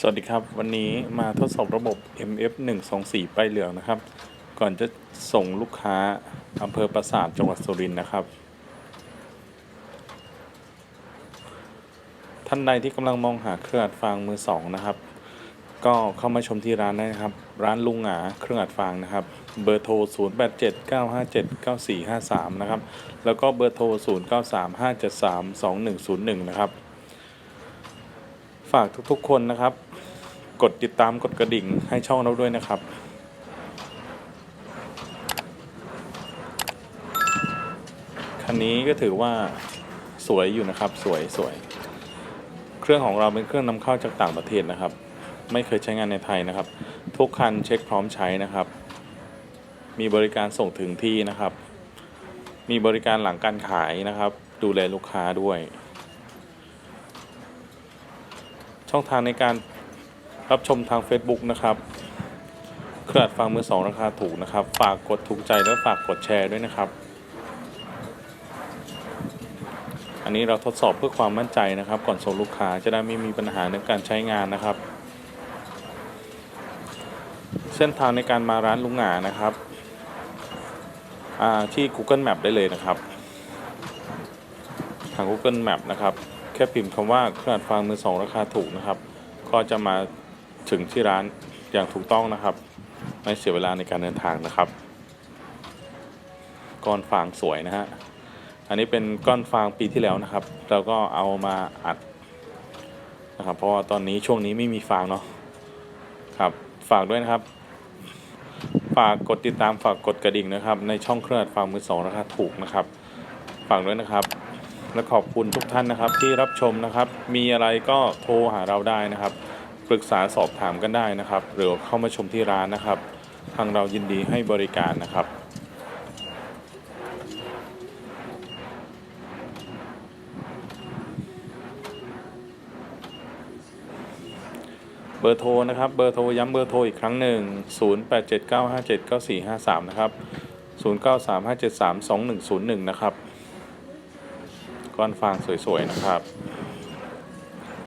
สวัสดีครับ วันนี้มาทดสอบระบบ MF 1 2 4ป้ายเหลืองนะครับ ก่อนจะส่งลูกค้าอำเภอปราสาทจังหวัดสุรินทร์นะครับ ท่านใดที่กำลังมองหาเครื่องอัดฟางมือสองนะครับ ก็เข้ามาชมที่ร้านได้นะครับ ร้านลุงหงาเครื่องอัดฟางนะครับ เบอร์โทร 0 8 7 9 5 7 9 4 5 3 นะครับ แล้วก็เบอร์โทร 0 9 3 5 7 3 2 1 0 1 นะครับ ฝากทุกๆคนนะครับ กดติดตามกดกระดิ่งให้ช่องเราด้วยนะครับ คันนี้ก็ถือว่าสวยอยู่นะครับ สวยสวย เครื่องของเราเป็นเครื่องนำเข้าจากต่างประเทศนะครับ ไม่เคยใช้งานในไทยนะครับ ทุกคันเช็คพร้อมใช้นะครับ มีบริการส่งถึงที่นะครับ มีบริการหลังการขายนะครับ ดูแลลูกค้าด้วย ช่องทางในการรับชมทาง Facebook นะครับเครื่องอัดฟังมือสองราคาถูกนะครับ ฝากกดถูกใจและฝากกดแชร์ด้วยนะครับ อันนี้เราทดสอบเพื่อความมั่นใจนะครับ ก่อนส่งลูกค้าจะได้ไม่มีปัญหาในการใช้งานนะครับ เส้นทางในการมาร้านลุงหงานะครับที่ Google Map ได้เลยนะครับ ทาง Google Map นะครับ ค่พิมพ์คำว่าเครื่องอัดฟางมือสองราคาถูกนะครับ ก็จะมาถึงที่ร้านอย่างถูกต้องนะครับ ไม่เสียเวลาในการเดินทางนะครับ ก้อนฟางสวยนะฮะอันนี้เป็นก้อนฟางปีที่แล้วนะครับเราก็เอามาอัดนะครับ เพราะว่าตอนนี้ช่วงนี้ไม่มีฟางเนาะครับฝากด้วยนะครับ ฝากกดติดตามฝากกดกระดิ่งนะครับ ในช่องเครื่องอัดฟางมือสองราคาถูกนะครับ ฝากด้วยนะครับ และขอบคุณทุกท่านนะครับที่รับชมนะครับ มีอะไรก็โทรหาเราได้นะครับ ปรึกษาสอบถามกันได้นะครับ หรือเข้ามาชมที่ร้านนะครับ ทางเรายินดีให้บริการนะครับเบอร์โทรนะครับ เบอร์โทรย้ำเบอร์โทรอีกครั้งหนึ่ง 0879579453 นะครับ 0935732101 นะครับ ก้อนฟางสวยๆนะครับ